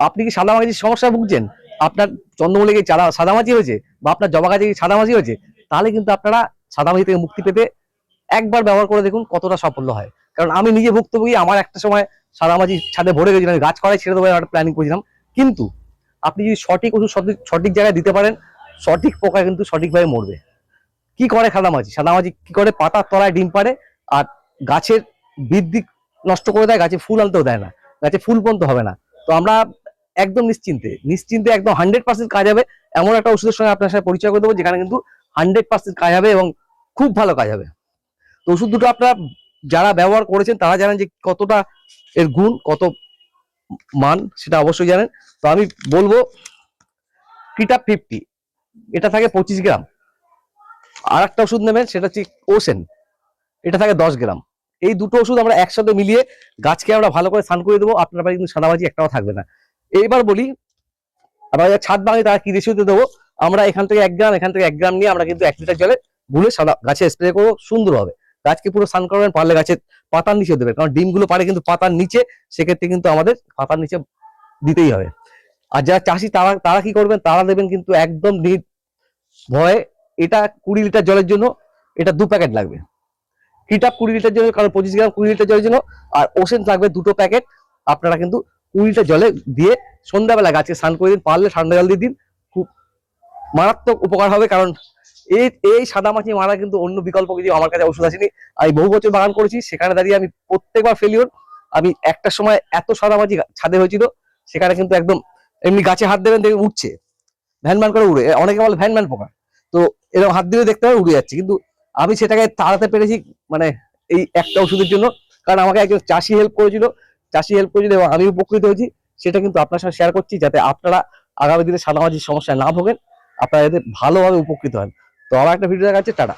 আপনি কি সাদামাছির সমস্যা ভুগছেন? আপনার চন্দ্রমল্লিকে চারা সাদামাছি হয়েছে বা আপনার জবা গাছে সাদামাছি হয়েছে? তাহলে কিন্তু আপনারা সাদামাছি থেকে মুক্তি পেতে একবার ব্যবহার করে দেখুন কতটা সাফল্য হয়। কারণ আমি নিজে ভুক্তভোগী, আমার একটা সময় সাদামাছি ছাদে ভরে গেছিলাম আমি গাছ করাই ছেড়ে দেবো একটা প্ল্যানিং করেছিলাম। কিন্তু আপনি যদি সঠিক ওষুধ, সঠিক সঠিক জায়গায় দিতে পারেন, সঠিক পোকা কিন্তু সঠিকভাবে মরবে। কি করে সাদামাছি সাদামাছি কি করে পাতার তলায় ডিম পারে আর গাছের বৃদ্ধি নষ্ট করে দেয়, গাছে ফুল আনতেও দেয় না। গাছে ফুল পর্যন্ত হবে না। তো আমরা একদম নিশ্চিন্তে নিশ্চিন্তে একদম হান্ড্রেড পার্সেন্ট কাজ হবে। এমন একটা ওষুধের সঙ্গে আপনার সাথে পরিচয় করে দেবো, যেখানে কিন্তু হান্ড্রেড পার্সেন্ট কাজ হবে এবং খুব ভালো কাজ হবে। তো ওষুধ দুটো আপনারা যারা ব্যবহার করেছেন, তারা জানেন যে কতটা এর গুণ, কত মান, সেটা অবশ্যই জানেন। তো আমি বলব কিটা ফিফটি এটা থাকে পঁচিশ গ্রাম। আর একটা ওষুধ নেবেন, সেটা হচ্ছে ওসেন এটা থাকে দশ গ্রাম। এই দুটো ওষুধ আমরা একসাথে মিলিয়ে গাছকে আমরা ভালো করে স্নান করে দেবো, আপনার বাড়ি কিন্তু সাদাবাজি একটাও থাকবে না। এইবার বলি আমরা যারা ছাদ বাগানে তারা কি রেশিওতে দেবো? আমরা এখান থেকে এক গ্রাম, এখান থেকে এক গ্রাম নিয়ে আমরা কিন্তু এক লিটার জলে গুলে সাদা গাছে স্প্রে করব, সুন্দর হবে। গাছকে পুরো সান করবেন, পারলে গাছের পাতার নিচে দেবেন, কারণ ডিমগুলো পারে কিন্তু পাতার নিচে, সেক্ষেত্রে কিন্তু আমাদের পাতার নিচে দিতেই হবে। আর যারা চাষি, তারা তারা কি করবেন? তারা দেবেন কিন্তু একদম নিট ভয়ে, এটা কুড়ি লিটার জলের জন্য, এটা দু প্যাকেট লাগবে। কিটাপ কুড়ি লিটার জন্য কারণ পঁচিশ গ্রাম কুড়ি লিটার জলের জন্য, আর ওশেন লাগবে দুটো প্যাকেট আপনারা কিন্তু কুড়ি লিটার জলে দিয়ে সন্ধ্যাবেলা গাছে স্নান করে দিন, পারলে ঠান্ডা জল দিয়ে দিন। খুব মারাত্মক উপকার হবে, কারণ এই এই সাদা মাছি মারা কিন্তু অন্য বিকল্প কিছু আমার কাছে ওষুধ আসেনি। আমি বহু বছর বাগান করেছি, সেখানে দাঁড়িয়ে আমি প্রত্যেকবার ফেলিওর আমি একটা সময় এত সাদা মাছি ছাদে হয়েছিল, সেখানে কিন্তু একদম এমনি গাছে হাত দেবেন দেখে উঠছে। ভ্যান ভ্যান করে উড়ে অনেকে বলে ভ্যান ভ্যান পোকা। তো এরকম হাত দিলে দেখতে হবে, উড়ে যাচ্ছে। কিন্তু আমি সেটাকে তাড়াতে পেরেছি মানে এই একটা ওষুধের জন্য। কারণ আমাকে একজন চাষি হেল্প করেছিল চাষি হেল্প করেছিল এবং আমি উপকৃত হয়েছি। সেটা কিন্তু আপনার সাথে শেয়ার করছি যাতে আপনারা আগামী দিনে সাদামাজির সমস্যায় না ভোগেন। আপনারা যাতে ভালোভাবে উপকৃত হন। তো আমার একটা ভিডিও দেখা যাচ্ছে টাটা।